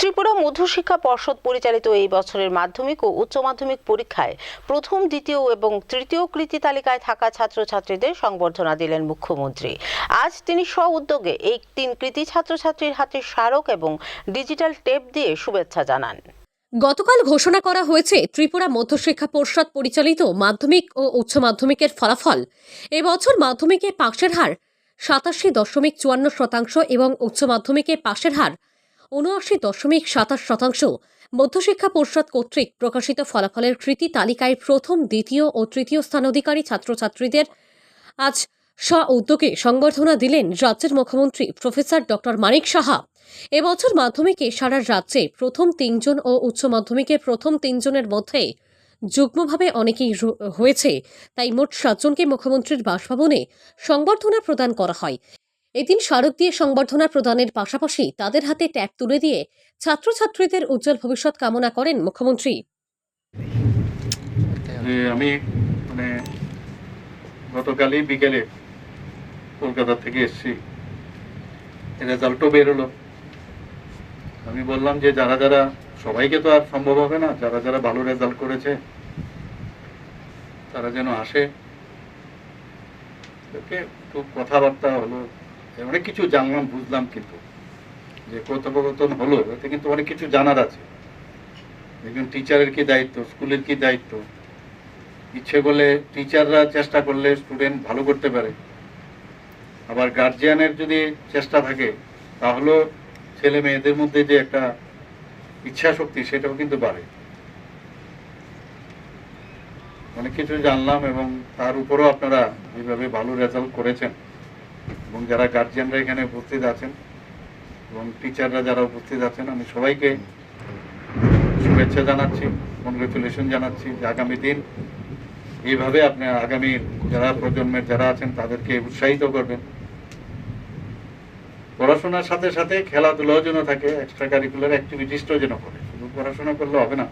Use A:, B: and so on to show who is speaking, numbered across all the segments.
A: ত্রিপুরা মধ্যশিক্ষা পর্ষদ পরিচালিত এই বছরের মাধ্যমিক ও উচ্চ মাধ্যমিক পরীক্ষায় প্রথম, দ্বিতীয় এবং তৃতীয় কৃতি তালিকায় থাকা ছাত্রছাত্রীদের সংবর্ধনা দিলেন মুখ্যমন্ত্রী। আজ তিনি স্ব উদ্যোগে এই তিন কৃতি ছাত্রছাত্রীর হাতে স্মারক এবং ডিজিটাল টেপ দিয়ে শুভেচ্ছা জানান।
B: গতকাল ঘোষণা করা হয়েছে, ত্রিপুরা মধ্যশিক্ষা পর্ষদ পরিচালিত মাধ্যমিক ও উচ্চ মাধ্যমিকের ফলাফল। এবছর মাধ্যমিকে পাশের হার সাতাশি দশমিক চুয়ান্ন শতাংশ এবং উচ্চ মাধ্যমিকে পাশের হার উনআশি দশমিক সাতাশ শতাংশ মধ্যশিক্ষা পর্ষদ কর্তৃক প্রকাশিত ফলাফলের কৃতি তালিকায় প্রথম, দ্বিতীয় ও তৃতীয় স্থান অধিকারী ছাত্রছাত্রীদের আজ স্ব উদ্যোগে সংবর্ধনা দিলেন রাজ্যের মুখ্যমন্ত্রী প্রফেসর ডক্টর মানিক সাহা। এবছর মাধ্যমিকে সারা রাজ্যে প্রথম তিনজন ও উচ্চ মাধ্যমিকে প্রথম তিনজনের মধ্যে যুগ্মভাবে অনেকেই হয়েছে। তাই মোট সাতজনকে মুখ্যমন্ত্রীর বাসভবনে সংবর্ধনা প্রদান করা হয়। এদিন স্মারক দিয়ে সংবর্ধনা প্রদানের পাশাপাশি তাদের হাতে ট্যাগ তুলে দিয়ে ছাত্রছাত্রীদের উজ্জ্বল ভবিষ্যৎ কামনা করেন মুখ্যমন্ত্রী।
C: আমি মানে গতকালই বিকেলে কলকাতা থেকে এসেছি। রেজাল্টও বেরোলো আমি বললাম যে যারা যারা, সবাইকে তো আর সম্ভব হবে না, যারা যারা ভালো রেজাল্ট করেছে, তারা যেন আসে। ওকে কথাবার্তা হলো। অনেক কিছু জানলাম, বুঝলাম কিন্তু। যে কথোপকথন হলো, এতে কিন্তু অনেক কিছু জানার আছে। একজন টিচারের কি দায়িত্ব স্কুলের কি দায়িত্ব? ইচ্ছে করলে টিচাররা চেষ্টা করলে স্টুডেন্ট ভালো করতে পারে। আবার গার্জিয়ানের যদি চেষ্টা থাকে, তাহলেও ছেলে মেয়েদের মধ্যে যে একটা ইচ্ছা শক্তি সেটাও কিন্তু বাড়ে। অনেক কিছু জানলাম এবং তার উপরও আপনারা যেভাবে ভালো রেজাল্ট করেছেন। এবং যারা গার্জিয়ানরা এখানে উপস্থিত আছেন এবং টিচাররা যারা উপস্থিত আছেন, আমি সবাইকে শুভেচ্ছা জানাচ্ছি কংগ্রেচুলেশন জানাচ্ছি যে আগামী দিন এইভাবে আপনি আগামী যারা প্রজন্মের যারা আছেন তাদেরকে উৎসাহিত করবেন। পড়াশোনার সাথে সাথে খেলাধুলাও যেন থাকে এক্সট্রা কারিকুলার অ্যাক্টিভিটিসটাও যেন করে। শুধু পড়াশোনা করলে হবে না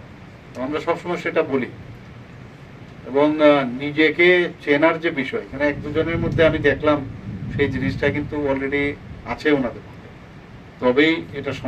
C: আমরা সবসময় সেটা বলি। এবং নিজেকে চেনার যে বিষয়, এখানে এক দুজনের মধ্যে আমি দেখলাম সেই জিনিসটা কিন্তু অলরেডি আছে ওনাদের তবেই এটা